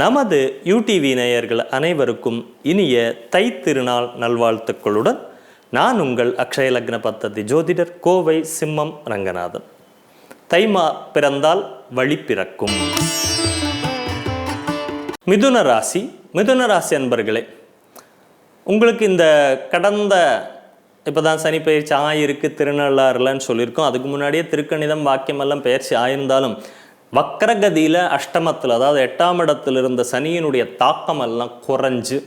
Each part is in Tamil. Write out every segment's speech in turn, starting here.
நமது யூடிவி நேயர்கள் அனைவருக்கும் இனிய தை திருநாள் நல்வாழ்த்துக்களுடன் நான் உங்கள் அக்ஷய லக்ன பத்ததி ஜோதிடர் கோவை சிம்மம் ரங்கநாதன். தைமா பிறந்தால் வழி பிறக்கும். மிதுன ராசி மிதுன ராசி அன்பர்களே உங்களுக்கு இந்த கடந்த இப்போ தான் சனி பயிற்சி ஆயிருக்கு திருநள்ளாறுலன்னு சொல்லியிருக்கோம். அதுக்கு முன்னாடியே திருக்கணிதம் வாக்கியமெல்லாம் பயிற்சி ஆயிருந்தாலும் வக்கரகதியில் அஷ்டமத்தில் அதாவது எட்டாம் இடத்துல இருந்த சனியினுடைய தாக்கம் எல்லாம் குறைஞ்சு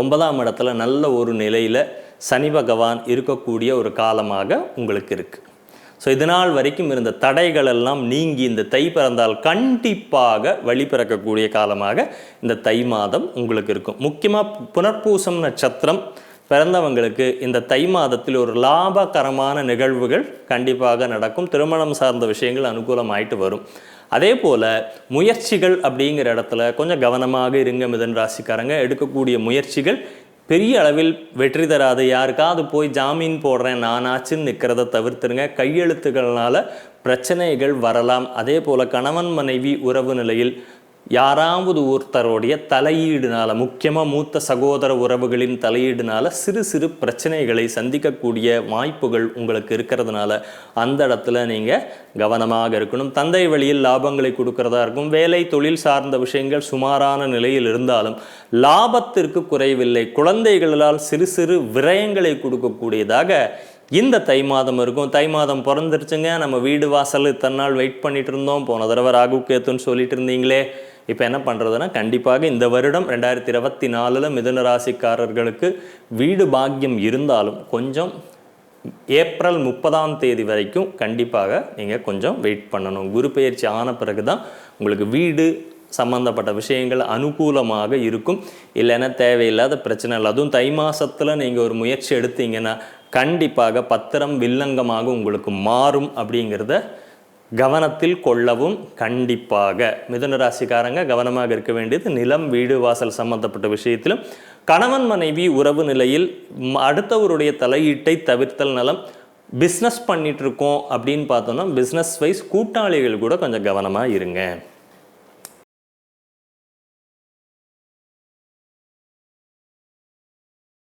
ஒன்பதாம் இடத்துல நல்ல ஒரு நிலையில் சனி பகவான் இருக்கக்கூடிய ஒரு காலமாக உங்களுக்கு இருக்குது ஸோ இதனால் வரைக்கும் இருந்த தடைகள் எல்லாம் நீங்கி இந்த தை பிறந்தால் கண்டிப்பாக வழி பிறக்கக்கூடிய காலமாக இந்த தை மாதம் உங்களுக்கு இருக்கும். முக்கியமாக புனர்பூசம் நட்சத்திரம் பிறந்தவங்களுக்கு இந்த தை மாதத்தில் ஒரு லாபகரமான நிகழ்வுகள் கண்டிப்பாக நடக்கும். திருமணம் சார்ந்த விஷயங்கள் அனுகூலமாயிட்டு வரும். அதே போல் முயற்சிகள் அப்படிங்கிற இடத்துல கொஞ்சம் கவனமாக இருங்க மிதன் ராசிக்காரங்க. எடுக்கக்கூடிய முயற்சிகள் பெரிய அளவில் வெற்றி தராது. யாருக்காவது போய் ஜாமீன் போடுறேன் நானாச்சுன்னு நிற்கிறத தவிர்த்துருங்க. கையெழுத்துக்கள்னால் பிரச்சனைகள் வரலாம். அதே போல் கணவன் மனைவி உறவு நிலையில் யாராவது ஒருத்தருடைய தலையீடுனால முக்கியமாக மூத்த சகோதர உறவுகளின் தலையீடுனால சிறு சிறு பிரச்சனைகளை சந்திக்கக்கூடிய வாய்ப்புகள் உங்களுக்கு இருக்கிறதுனால அந்த இடத்துல நீங்கள் கவனமாக இருக்கணும். தந்தை வழியில் லாபங்களை கொடுக்கறதா இருக்கும். வேலை தொழில் சார்ந்த விஷயங்கள் சுமாரான நிலையில் இருந்தாலும் லாபத்திற்கு குறைவில்லை. குழந்தைகளால் சிறு சிறு விரயங்களை கொடுக்கக்கூடியதாக இந்த தை மாதம் இருக்கும். தை மாதம் பிறந்துருச்சுங்க. நம்ம வீடு வாசல் இத்தனை நாள் வெயிட் பண்ணிட்டு இருந்தோம். போன தடவை ராகு கேத்துன்னு சொல்லிட்டு இருந்தீங்களே. இப்போ என்ன பண்ணுறதுன்னா கண்டிப்பாக இந்த வருடம் ரெண்டாயிரத்தி இருபத்தி நாலில் மிதுன ராசிக்காரர்களுக்கு வீடு பாக்கியம் இருந்தாலும் கொஞ்சம் ஏப்ரல் முப்பதாம் தேதி வரைக்கும் கண்டிப்பாக நீங்கள் கொஞ்சம் வெயிட் பண்ணணும். குரு பயிற்சி ஆன பிறகு தான் உங்களுக்கு வீடு சம்மந்தப்பட்ட விஷயங்கள் அனுகூலமாக இருக்கும். இல்லைன்னா தேவையில்லாத பிரச்சனை இல்லை அதுவும் தை மாதத்தில் நீங்கள் ஒரு முயற்சி எடுத்தீங்கன்னா கண்டிப்பாக பத்திரம் வில்லங்கமாக உங்களுக்கு மாறும் அப்படிங்கிறத கவனத்தில் கொள்ளவும் கண்டிப்பாக. மிதுன ராசிக்காரங்க கவனமாக இருக்க வேண்டியது நிலம் வீடு வாசல் சம்பந்தப்பட்ட விஷயத்திலும். கணவன் மனைவி உறவு நிலையில் அடுத்தவருடைய தலையீட்டை தவிர்த்தல் நலம். பிஸ்னஸ் பண்ணிட்டு இருக்கோம் அப்படின்னு பார்த்தோம்னா பிஸ்னஸ் வைஸ் கூட்டாளிகள் கூட கொஞ்சம் கவனமாக இருங்க.